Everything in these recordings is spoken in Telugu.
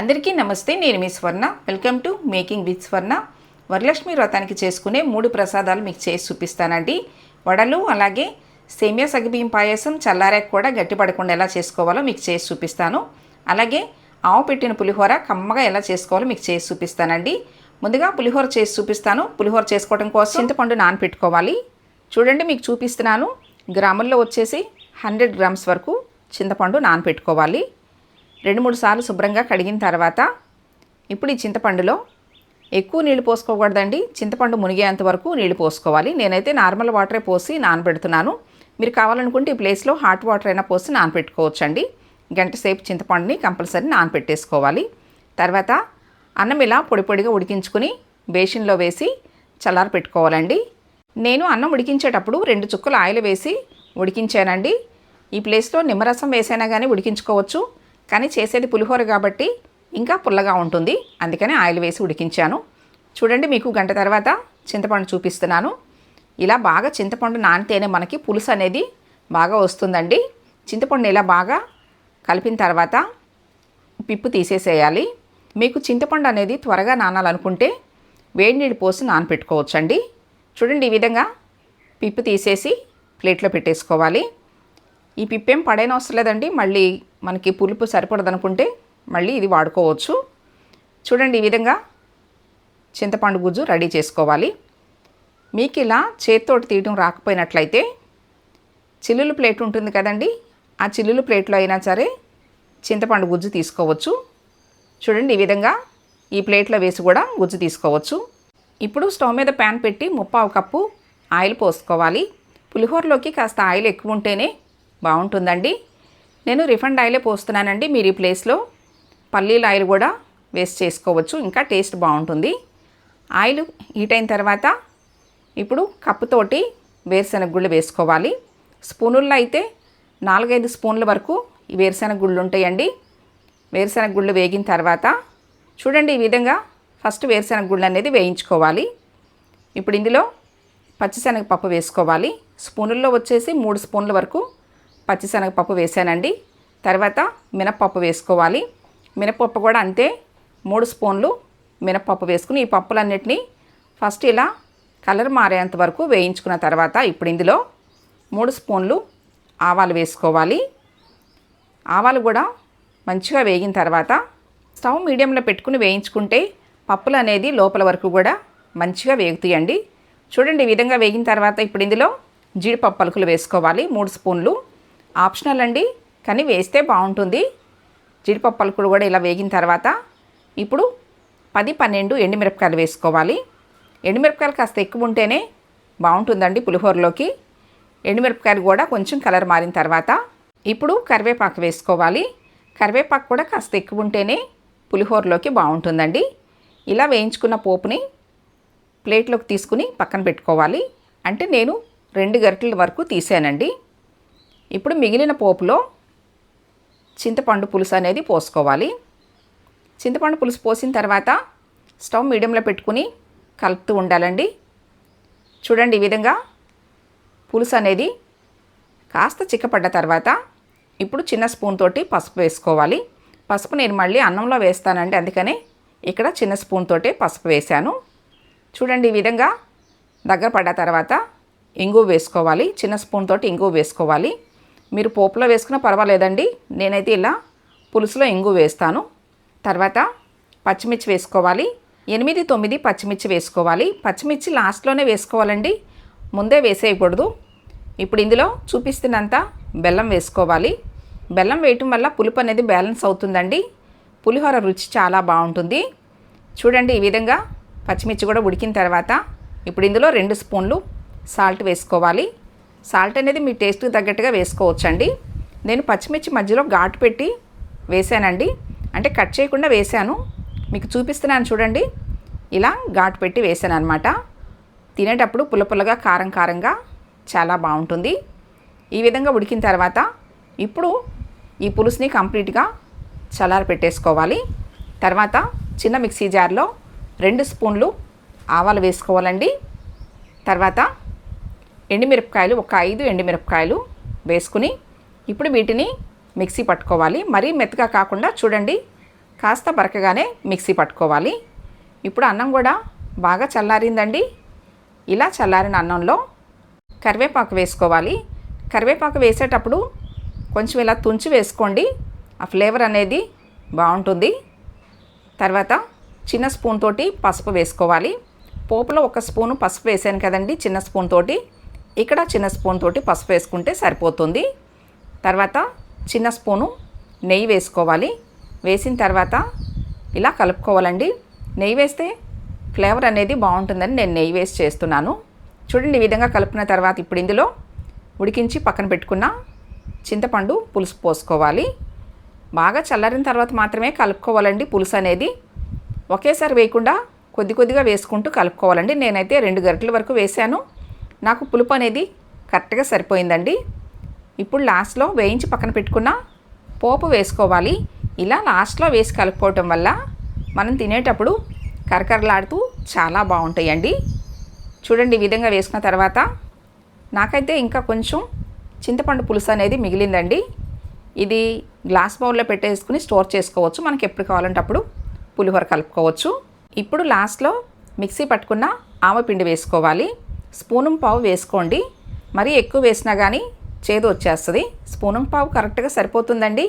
అందరికీ నమస్తే నేను మీ Swarna. Welcome to making with Swarna Varalakshmi వ్రతానికి చేసుకునే మూడు ప్రసాదాలు మీకు చేసి చూపిస్తానండి. వడలు అలాగే సేమియా సగబియ్యం పాయసం చల్లారాక కూడా గట్టిపడకుండా ఎలా చేసుకోవాలో మీకు చేసి చూపిస్తాను. అలాగే ఆవు పెట్టిన పులిహోర కమ్మగా ఎలా చేసుకోవాలో మీకు చేసి చూపిస్తానండి. ముందుగా పులిహోర చేసి చూపిస్తాను. పులిహోర చేసుకోవడం కోసం చింతపండు నానపెట్టుకోవాలి. చూడండి మీకు చూపిస్తున్నాను. గ్రాముల్లో వచ్చేసి హండ్రెడ్ గ్రామ్స్ వరకు చింతపండు నానపెట్టుకోవాలి. రెండు మూడు సార్లు శుభ్రంగా కడిగిన తర్వాత ఇప్పుడు ఈ చింతపండులో ఎక్కువ నీళ్ళు పోసుకోకూడదండి. చింతపండు మునిగేంత వరకు నీళ్ళు పోసుకోవాలి. నేనైతే నార్మల్ వాటరే పోసి నానబెడుతున్నాను. మీరు కావాలనుకుంటే ఈ ప్లేస్లో హాట్ వాటర్ అయినా పోసి నానబెట్టుకోవచ్చండి గంట సేపు చింతపండుని కంపల్సరీ నానబెట్టేసుకోవాలి తర్వాత అన్నం ఇలా పొడి పొడిగా ఉడికించుకుని బేషన్లో వేసి చల్లార పెట్టుకోవాలండి. నేను అన్నం ఉడికించేటప్పుడు రెండు చుక్కలు ఆయిల్ వేసి ఉడికించానండి. ఈ ప్లేస్లో నిమ్మరసం వేసైనా కానీ ఉడికించుకోవచ్చు. కానీ చేసేది పులిహోర కాబట్టి ఇంకా పుల్లగా ఉంటుంది. అందుకని ఆయిల్ వేసి ఉడికించాను. చూడండి మీకు గంట తర్వాత చింతపండు చూపిస్తున్నాను. ఇలా బాగా చింతపండు నానితేనే మనకి పులుసు అనేది బాగా వస్తుందండి. చింతపండు ఇలా బాగా కలిపిన తర్వాత పిప్పు తీసేసేయాలి. మీకు చింతపండు అనేది త్వరగా నానాలనుకుంటే వేడి నీళ్ళు పోసి నానపెట్టుకోవచ్చండి. చూడండి ఈ విధంగా పిప్పు తీసేసి ప్లేట్లో పెట్టేసుకోవాలి. ఈ పిప్పేం పడైన అవసరం లేదండి. మళ్ళీ మనకి పులుపు సరిపడదనుకుంటే మళ్ళీ ఇది వాడుకోవచ్చు. చూడండి ఈ విధంగా చింతపండు గుజ్జు రెడీ చేసుకోవాలి. మీకు ఇలా చేతితోటి తీయడం రాకపోయినట్లయితే చిల్లులు ప్లేట్ ఉంటుంది కదండి ఆ చిల్లులు ప్లేట్లో అయినా సరే చింతపండు గుజ్జు తీసుకోవచ్చు. చూడండి ఈ విధంగా ఈ ప్లేట్లో వేసి కూడా గుజ్జు తీసుకోవచ్చు. ఇప్పుడు స్టవ్ మీద ప్యాన్ పెట్టి ముప్పావు కప్పు ఆయిల్ పోసుకోవాలి. పులిహోరలోకి కాస్త ఆయిల్ ఎక్కువ ఉంటేనే బాగుంటుందండి. నేను రిఫండ్ ఆయిలే పోస్తున్నానండి. మీరు ఈ ప్లేస్లో పల్లీల ఆయిల్ కూడా వేస్ట్ చేసుకోవచ్చు. ఇంకా టేస్ట్ బాగుంటుంది. ఆయిల్ హీట్ అయిన తర్వాత ఇప్పుడు కప్పుతోటి వేరుశెనగ గుళ్ళు వేసుకోవాలి. స్పూనుల్లో అయితే నాలుగైదు స్పూన్ల వరకు ఈ వేరుశెనగ గుళ్ళు ఉంటాయండి. వేరుశెనగ గుళ్ళు వేగిన తర్వాత చూడండి ఈ విధంగా ఫస్ట్ వేరుశెనగ గుళ్ళు అనేది వేయించుకోవాలి. ఇప్పుడు ఇందులో పచ్చిశనగపప్పు వేసుకోవాలి. స్పూనుల్లో వచ్చేసి మూడు స్పూన్ల వరకు పచ్చిశనగపప్పు వేసానండి. తర్వాత మినప్పప్పు వేసుకోవాలి. మినప్పప్పు కూడా అంతే మూడు స్పూన్లు మినప్పప్పు వేసుకుని ఈ పప్పులన్నిటినీ ఫస్ట్ ఇలా కలర్ మారేంత వరకు వేయించుకున్న తర్వాత ఇప్పుడు ఇందులో మూడు స్పూన్లు ఆవాలు వేసుకోవాలి. ఆవాలు కూడా మంచిగా వేగిన తర్వాత స్టవ్ మీడియంలో పెట్టుకుని వేయించుకుంటే పప్పులు అనేది లోపల వరకు కూడా మంచిగా వేగుతాయండి. చూడండి ఈ విధంగా వేగిన తర్వాత ఇప్పుడు ఇందులో జీడిపప్పు పలుకులు వేసుకోవాలి. మూడు స్పూన్లు ఆప్షనల్ అండి. కానీ వేస్తే బాగుంటుంది. జీడిపప్పు కూడా ఇలా వేగిన తర్వాత ఇప్పుడు పది పన్నెండు ఎండుమిరపకాయలు వేసుకోవాలి. ఎండుమిరపకాయలు కాస్త ఎక్కువ ఉంటేనే బాగుంటుందండి పులిహోరలోకి. ఎండుమిరపకాయలు కూడా కొంచెం కలర్ మారిన తర్వాత ఇప్పుడు కరివేపాకు వేసుకోవాలి. కరివేపాకు కూడా కాస్త ఎక్కువ ఉంటేనే పులిహోరలోకి బాగుంటుందండి. ఇలా వేయించుకున్న పోపుని ప్లేట్లోకి తీసుకుని పక్కన పెట్టుకోవాలి. అంటే నేను రెండు గరిటల వరకు తీసానండి. ఇప్పుడు మిగిలిన పోపులో చింతపండు పులుసు అనేది పోసుకోవాలి. చింతపండు పులుసు పోసిన తర్వాత స్టవ్ మీడియంలో పెట్టుకుని కలుపుతూ ఉండాలండి. చూడండి ఈ విధంగా పులుసు అనేది కాస్త చిక్కపడ్డ తర్వాత ఇప్పుడు చిన్న స్పూన్ తోటి పసుపు వేసుకోవాలి. పసుపు నేను మళ్ళీ అన్నంలో వేస్తానండి అందుకనే ఇక్కడ చిన్న స్పూన్ తోటే పసుపు వేశాను. చూడండి ఈ విధంగా దగ్గర పడ్డ తర్వాత ఇంగువ వేసుకోవాలి చిన్న స్పూన్ తోటి ఇంగువ వేసుకోవాలి. మీరు పోపులో వేసుకున్నా పర్వాలేదండి. నేనైతే ఇలా పులుసులో ఇంగు వేస్తాను. తర్వాత పచ్చిమిర్చి వేసుకోవాలి. ఎనిమిది తొమ్మిది పచ్చిమిర్చి వేసుకోవాలి. పచ్చిమిర్చి లాస్ట్లోనే వేసుకోవాలండి. ముందే వేసేయకూడదు. ఇప్పుడు ఇందులో చూపిస్తున్నంత బెల్లం వేసుకోవాలి. బెల్లం వేయటం వల్ల పులుపు అనేది బ్యాలెన్స్ అవుతుందండి. పులిహోర రుచి చాలా బాగుంటుంది. చూడండి ఈ విధంగా పచ్చిమిర్చి కూడా ఉడికిన తర్వాత ఇప్పుడు ఇందులో రెండు స్పూన్లు సాల్ట్ వేసుకోవాలి. సాల్ట్ అనేది మీ టేస్ట్కి తగ్గట్టుగా వేసుకోవచ్చండి. నేను పచ్చిమిర్చి మధ్యలో ఘాటు పెట్టి వేసానండి. అంటే కట్ చేయకుండా వేసాను. మీకు చూపిస్తున్నాను చూడండి. ఇలా ఘాటు పెట్టి వేసాను అనమాట తినేటప్పుడు పుల్ల పుల్లగా కారం కారంగా చాలా బాగుంటుంది. ఈ విధంగా ఉడికిన తర్వాత ఇప్పుడు ఈ పులుసుని కంప్లీట్గా చల్లారి పెట్టేసుకోవాలి. తర్వాత చిన్న మిక్సీ జార్లో రెండు స్పూన్లు ఆవాలు వేసుకోవాలండి. తర్వాత ఎండుమిరపకాయలు ఒక ఐదు ఎండుమిరపకాయలు వేసుకుని ఇప్పుడు వీటిని మిక్సీ పట్టుకోవాలి. మరీ మెత్తగా కాకుండా చూడండి కాస్త బరకగానే మిక్సీ పట్టుకోవాలి. ఇప్పుడు అన్నం కూడా బాగా చల్లారిందండి. ఇలా చల్లారిన అన్నంలో కరివేపాకు వేసుకోవాలి. కరివేపాకు వేసేటప్పుడు కొంచెం ఇలా తుంచి వేసుకోండి. ఆ ఫ్లేవర్ అనేది బాగుంటుంది. తర్వాత చిన్న స్పూన్ తోటి పసుపు వేసుకోవాలి. పోపులో ఒక స్పూను పసుపు వేసాను కదండి చిన్న స్పూన్ తోటి. ఇక్కడ చిన్న స్పూన్ తోటి పసుపు వేసుకుంటే సరిపోతుంది. తర్వాత చిన్న స్పూను నెయ్యి వేసుకోవాలి. వేసిన తర్వాత ఇలా కలుపుకోవాలండి. నెయ్యి వేస్తే ఫ్లేవర్ అనేది బాగుంటుందని నేను నెయ్యి వేసి చేస్తున్నాను. చూడండి ఈ విధంగా కలుపుకున్న తర్వాత ఇప్పుడు ఇందులో ఉడికించి పక్కన పెట్టుకున్న చింతపండు పులుసు పోసుకోవాలి. బాగా చల్లారిన తర్వాత మాత్రమే కలుపుకోవాలండి పులుసు అనేది. ఒకేసారి వేయకుండా కొద్ది కొద్దిగా వేసుకుంటూ కలుపుకోవాలండి. నేనైతే రెండు గరిటల వరకు వేశాను. నాకు పులుపు అనేది కరెక్ట్గా సరిపోయిందండి. ఇప్పుడు లాస్ట్లో వేయించి పక్కన పెట్టుకున్న పోపు వేసుకోవాలి. ఇలా లాస్ట్లో వేసి కలుపుకోవటం వల్ల మనం తినేటప్పుడు కరకరలాడుతూ చాలా బాగుంటాయండి. చూడండి ఈ విధంగా వేసుకున్న తర్వాత నాకైతే ఇంకా కొంచెం చింతపండు పులుసు అనేది మిగిలిందండి. ఇది గ్లాస్ బౌల్లో పెట్టేసుకుని స్టోర్ చేసుకోవచ్చు. మనకి ఎప్పుడు కావాలంటే అప్పుడు పులిహోర కలుపుకోవచ్చు. ఇప్పుడు లాస్ట్లో మిక్సీ పట్టుకున్న ఆవపిండి వేసుకోవాలి. స్పూనం పావు వేసుకోండి. మరీ ఎక్కువ వేసినా కానీ చేదు వచ్చేస్తుంది. స్పూనం పావు కరెక్ట్గా సరిపోతుందండి.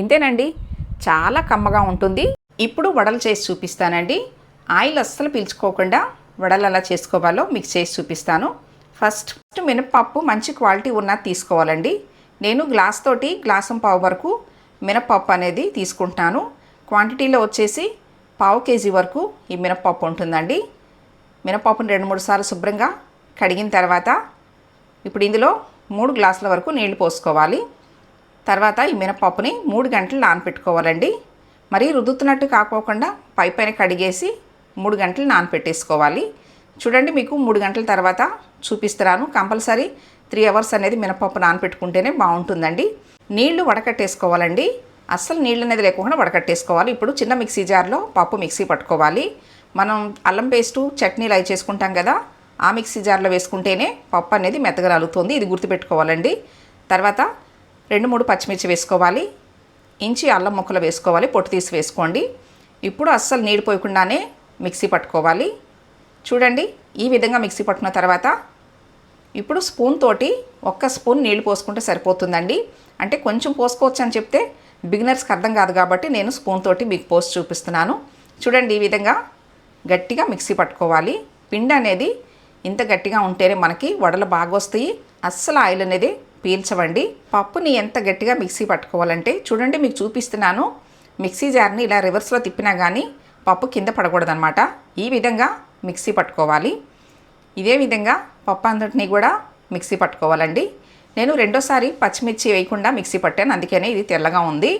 ఇంతేనండి. చాలా కమ్మగా ఉంటుంది. ఇప్పుడు వడలు చేసి చూపిస్తానండి. ఆయిల్ అస్సలు పీల్చుకోకుండా వడలు ఎలా చేసుకోవాలో మీకు చేసి చూపిస్తాను. ఫస్ట్ ఫస్ట్ మినప్పప్పు మంచి క్వాలిటీ ఉన్నది తీసుకోవాలండి. నేను గ్లాస్ తోటి గ్లాసం పావు వరకు మినపప్పు అనేది తీసుకుంటున్నాను క్వాంటిటీలో వచ్చేసి పావు కేజీ వరకు ఈ మినప్పప్పు ఉంటుందండి. మినపప్పుని రెండు మూడు సార్లు శుభ్రంగా కడిగిన తర్వాత ఇప్పుడు ఇందులో మూడు గ్లాసుల వరకు నీళ్ళు పోసుకోవాలి. తర్వాత ఈ మినపప్పుని మూడు గంటలు నానపెట్టుకోవాలండి. మరీ రుద్దుతున్నట్టు కాకోకుండా పై పైన కడిగేసి మూడు గంటలు నానపెట్టేసుకోవాలి. చూడండి మీకు మూడు గంటల తర్వాత చూపిస్తున్నాను. కంపల్సరీ త్రీ అవర్స్ అనేది మినపప్పు నానపెట్టుకుంటేనే బాగుంటుందండి. నీళ్ళు వడకట్టేసుకోవాలండి. అస్సలు నీళ్ళు అనేది లేకుండా వడకట్టేసుకోవాలి. ఇప్పుడు చిన్న మిక్సీ జార్లో పప్పు మిక్సీ పట్టుకోవాలి. మనం అల్లం పేస్టు చట్నీలు అవి చేసుకుంటాం కదా. ఆ మిక్సీ జార్లో వేసుకుంటేనే పప్పు అనేది మెత్తగా నలుగుతుంది ఇది గుర్తుపెట్టుకోవాలండి. తర్వాత రెండు మూడు పచ్చిమిర్చి వేసుకోవాలి. ఇంచి అల్లం ముక్కలు వేసుకోవాలి. పొట్టు తీసి వేసుకోండి. ఇప్పుడు అస్సలు నీళ్ళు పోయకుండానే మిక్సీ పట్టుకోవాలి. చూడండి ఈ విధంగా మిక్సీ పట్టుకున్న తర్వాత ఇప్పుడు స్పూన్ తోటి ఒక్క స్పూన్ నీళ్ళు పోసుకుంటే సరిపోతుందండి. అంటే కొంచెం పోసుకోవచ్చు అని చెప్తే బిగినర్స్కి అర్థం కాదు కాబట్టి నేను స్పూన్ తోటి మీకు పోసి చూపిస్తున్నాను. చూడండి ఈ విధంగా గట్టిగా మిక్సీ పట్టుకోవాలి. పిండి అనేది ఇంత గట్టిగా ఉంటేనే మనకి వడలు బాగా వస్తాయి అస్సలు ఆయిల్ అనేది పీల్చవండి. పప్పుని ఎంత గట్టిగా మిక్సీ పట్టుకోవాలంటే చూడండి మీకు చూపిస్తున్నాను. మిక్సీ జార్ని ఇలా రివర్స్లో తిప్పినా కానీ పప్పు కింద పడకూడదనమాట ఈ విధంగా మిక్సీ పట్టుకోవాలి. ఇదే విధంగా పప్పు అంతటిని కూడా మిక్సీ పట్టుకోవాలండి. నేను రెండోసారి పచ్చిమిర్చి వేయకుండా మిక్సీ పట్టాను. అందుకనే ఇది తెల్లగా ఉంది.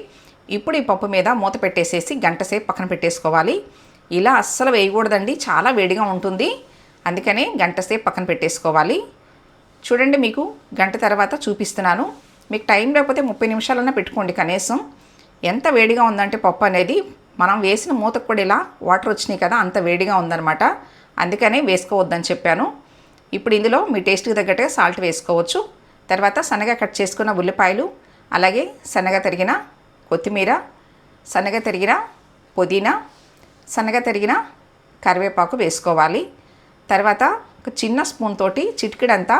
ఇప్పుడు ఈ పప్పు మీద మూత పెట్టేసేసి గంట సేపు పక్కన పెట్టేసుకోవాలి. ఇలా అస్సలు వేయకూడదండి. చాలా వేడిగా ఉంటుంది. అందుకనే గంట సేపు పక్కన పెట్టేసుకోవాలి. చూడండి మీకు గంట తర్వాత చూపిస్తున్నాను. మీకు టైం లేకపోతే ముప్పై నిమిషాలన్నా పెట్టుకోండి కనీసం. ఎంత వేడిగా ఉందంటే పప్పు అనేది మనం వేసిన మూతకు కూడా ఇలా వాటర్ వచ్చినాయి కదా అంత వేడిగా ఉందన్నమాట. అందుకనే వేసుకోవద్దని చెప్పాను. ఇప్పుడు ఇందులో మీ టేస్ట్కి తగ్గట్టుగా సాల్ట్ వేసుకోవచ్చు. తర్వాత సన్నగా కట్ చేసుకున్న ఉల్లిపాయలు అలాగే సన్నగా తరిగిన కొత్తిమీర సన్నగా తరిగిన పుదీనా సన్నగా తరిగిన కరివేపాకు వేసుకోవాలి. తర్వాత ఒక చిన్న స్పూన్ తోటి చిటికెడంతా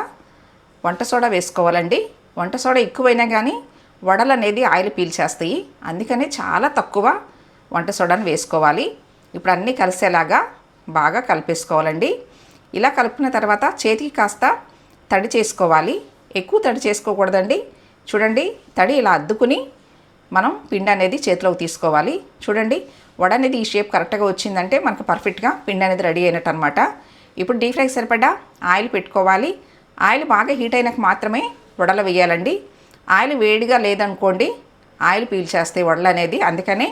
వంట సోడా వేసుకోవాలండి. వంట సోడా ఎక్కువైనా కానీ వడలు అనేది ఆయిల్ పీల్చేస్తాయి. అందుకనే చాలా తక్కువ వంట సోడాను వేసుకోవాలి. ఇప్పుడు అన్నీ కలిసేలాగా బాగా కలిపేసుకోవాలండి. ఇలా కలుపుకున్న తర్వాత చేతికి కాస్త తడి చేసుకోవాలి. ఎక్కువ తడి చేసుకోకూడదండి. చూడండి తడి ఇలా అద్దుకుని మనం పిండి అనేది చేతిలోకి తీసుకోవాలి. చూడండి వడ అనేది ఈ షేప్ కరెక్ట్గా వచ్చిందంటే మనకు పర్ఫెక్ట్గా పిండి అనేది రెడీ అయినట్టు అనమాట ఇప్పుడు డీప్ ఫ్రైకి సరిపడా ఆయిల్ పెట్టుకోవాలి. ఆయిల్ బాగా హీట్ అయినాక మాత్రమే వడలు వేయాలండి. ఆయిల్ వేడిగా లేదనుకోండి ఆయిల్ పీల్చేస్తాయి వడలు అనేది అందుకనే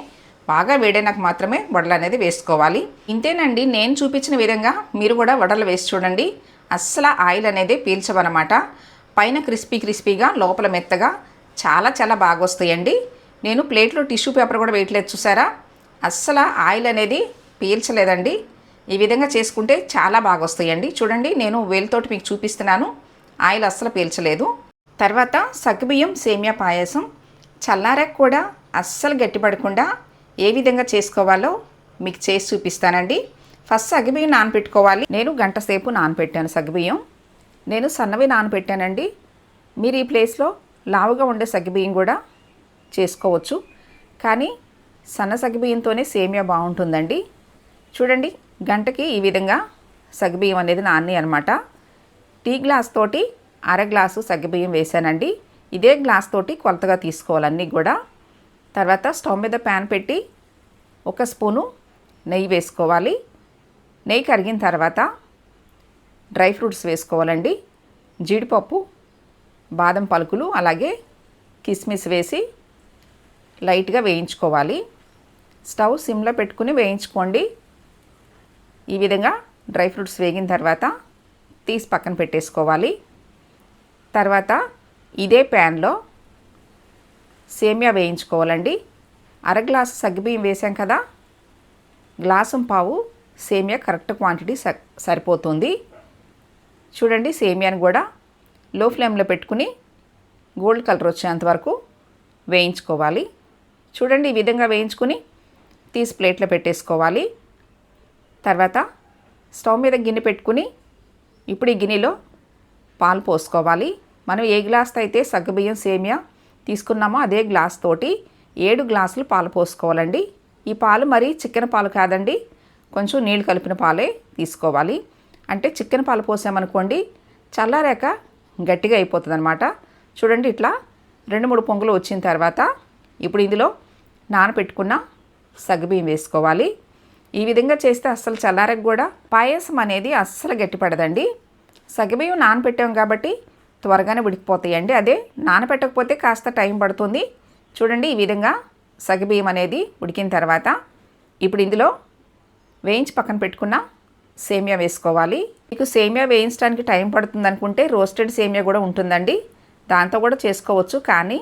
బాగా వేడైనాక మాత్రమే వడలు అనేది వేసుకోవాలి. ఇంతేనండి నేను చూపించిన విధంగా మీరు కూడా వడలు వేసి చూడండి. అస్సలు ఆయిల్ అనేది పీల్చవన్నమాట పైన క్రిస్పీ క్రిస్పీగా లోపల మెత్తగా చాలా చాలా బాగా వస్తాయండి. నేను ప్లేట్లో టిష్యూ పేపర్ కూడా వేయట్లేదు చూసారా? అస్సలు ఆయిల్ అనేది పీల్చలేదండి. ఈ విధంగా చేసుకుంటే చాలా బాగా వస్తాయండి చూడండి నేను వేలుతోటి మీకు చూపిస్తున్నాను. ఆయిల్ అస్సలు పీల్చలేదు. తర్వాత సగ్గుబియ్యం సేమియా పాయసం. చల్లారాక కూడా అస్సలు గట్టిపడకుండా ఏ విధంగా చేసుకోవాలో మీకు చేసి చూపిస్తానండి. ఫస్ట్ సగ్గుబియ్యం నానపెట్టుకోవాలి. నేను గంట సేపు నానపెట్టాను సగ్గుబియ్యం. నేను సన్నవి నానపెట్టానండి. మీరు ఈ ప్లేస్లో లావుగా ఉండే సగ్గుబియ్యం కూడా చేసుకోవచ్చు. కానీ సన్న సగ్గుబియ్యంతోనే సేమియా బాగుంటుందండి. చూడండి గంటకి ఈ విధంగా సగ్గుబియ్యం అనేది నాన్ని అనమాట టీ గ్లాస్ తోటి అర గ్లాసు సగ్గుబియ్యం వేసానండి ఇదే గ్లాస్ తోటి కొలతగా తీసుకోవాలన్నీ కూడా. తర్వాత స్టవ్ మీద ప్యాన్ పెట్టి ఒక స్పూను నెయ్యి వేసుకోవాలి. నెయ్యి కరిగిన తర్వాత డ్రై ఫ్రూట్స్ వేసుకోవాలండి. జీడిపప్పు బాదం పలుకులు అలాగే కిస్మిస్ వేసి లైట్గా వేయించుకోవాలి. స్టవ్ సిమ్లో పెట్టుకుని వేయించుకోండి. ఈ విధంగా డ్రై ఫ్రూట్స్ వేగిన తర్వాత తీసి పక్కన పెట్టేసుకోవాలి. తర్వాత ఇదే ప్యాన్లో సేమియా వేయించుకోవాలండి. అర గ్లాసు సగ్గుబియ్యం వేసాం కదా? గ్లాసు పావు సేమియా కరెక్ట్ క్వాంటిటీ స సరిపోతుంది. చూడండి సేమియాని కూడా లో ఫ్లేమ్లో పెట్టుకుని గోల్డ్ కలర్ వచ్చేంత వరకు వేయించుకోవాలి. చూడండి ఈ విధంగా వేయించుకుని తీసి ప్లేట్లో పెట్టేసుకోవాలి. తర్వాత స్టవ్ మీద గిన్నె పెట్టుకుని ఇప్పుడు ఈ గిన్నెలో పాలు పోసుకోవాలి. మనం ఏ గ్లాస్తో అయితే సగ్గుబియ్యం సేమియా తీసుకున్నామో అదే గ్లాస్ తోటి ఏడు గ్లాసులు పాలు పోసుకోవాలండి. ఈ పాలు మరీ చికెన్ పాలు కాదండి కొంచెం నీళ్ళు కలిపిన పాలే తీసుకోవాలి. అంటే చికెన్ పాలు పోసామనుకోండి చల్లారాక గట్టిగా అయిపోతుంది అనమాట చూడండి ఇట్లా రెండు మూడు పొంగులు వచ్చిన తర్వాత ఇప్పుడు ఇందులో నానపెట్టుకున్న సగ్గుబియ్యం వేసుకోవాలి. ఈ విధంగా చేస్తే అస్సలు చల్లారకు కూడా పాయసం అనేది అస్సలు గట్టిపడదండి. సగబియ్యం నానపెట్టాం కాబట్టి త్వరగానే ఉడికిపోతాయండి. అదే నానపెట్టకపోతే కాస్త టైం పడుతుంది. చూడండి ఈ విధంగా సగబియ్యం అనేది ఉడికిన తర్వాత ఇప్పుడు ఇందులో వేయించి పక్కన పెట్టుకున్న సేమియా వేసుకోవాలి. మీకు సేమియా వేయించడానికి టైం పడుతుంది అనుకుంటే రోస్టెడ్ సేమియా కూడా ఉంటుందండి. దాంతో కూడా చేసుకోవచ్చు కానీ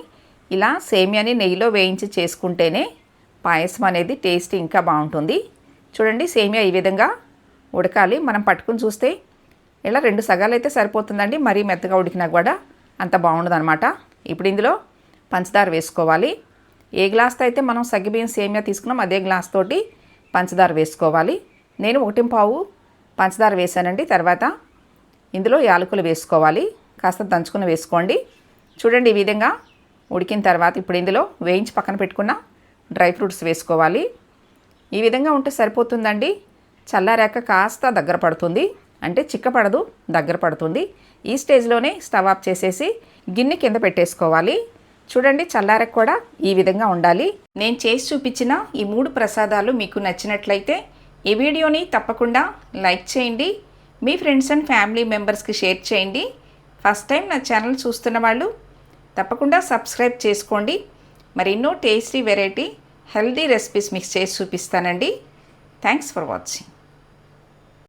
ఇలా సేమియాని నెయ్యిలో వేయించి చేసుకుంటేనే పాయసం అనేది టేస్ట్ ఇంకా బాగుంటుంది. చూడండి సేమియా ఈ విధంగా ఉడకాలి. మనం పట్టుకుని చూస్తే ఇలా రెండు సగాలు అయితే సరిపోతుందండి. మరీ మెత్తగా ఉడికినా కూడా అంత బాగుండదు అనమాట ఇప్పుడు ఇందులో పంచదార వేసుకోవాలి. ఏ గ్లాస్తో అయితే మనం సగ్గిబియ్యం సేమియా తీసుకున్నాం అదే గ్లాస్ తోటి పంచదార వేసుకోవాలి. నేను ఒకటి పావు పంచదార వేసానండి. తర్వాత ఇందులో యాలకులు వేసుకోవాలి. కాస్త దంచుకుని వేసుకోండి. చూడండి ఈ విధంగా ఉడికిన తర్వాత ఇప్పుడు ఇందులో వేయించి పక్కన పెట్టుకున్న డ్రై ఫ్రూట్స్ వేసుకోవాలి. ఈ విధంగా ఉంటే సరిపోతుందండి. చల్లారాక కాస్త దగ్గర పడుతుంది. అంటే చిక్కపడదు దగ్గర పడుతుంది. ఈ స్టేజ్లోనే స్టవ్ ఆఫ్ చేసేసి గిన్నె కింద పెట్టేసుకోవాలి. చూడండి చల్లారకు కూడా ఈ విధంగా ఉండాలి. నేను చేసి చూపించిన ఈ మూడు ప్రసాదాలు మీకు నచ్చినట్లయితే ఈ వీడియోని తప్పకుండా లైక్ చేయండి. మీ ఫ్రెండ్స్ అండ్ ఫ్యామిలీ మెంబర్స్కి షేర్ చేయండి. ఫస్ట్ టైం నా ఛానల్ చూస్తున్న వాళ్ళు తప్పకుండా సబ్స్క్రైబ్ చేసుకోండి. మరెన్నో టేస్టీ వెరైటీ హెల్దీ రెసిపీస్ మీకు చేసి చూపిస్తానండి. Thanks for watching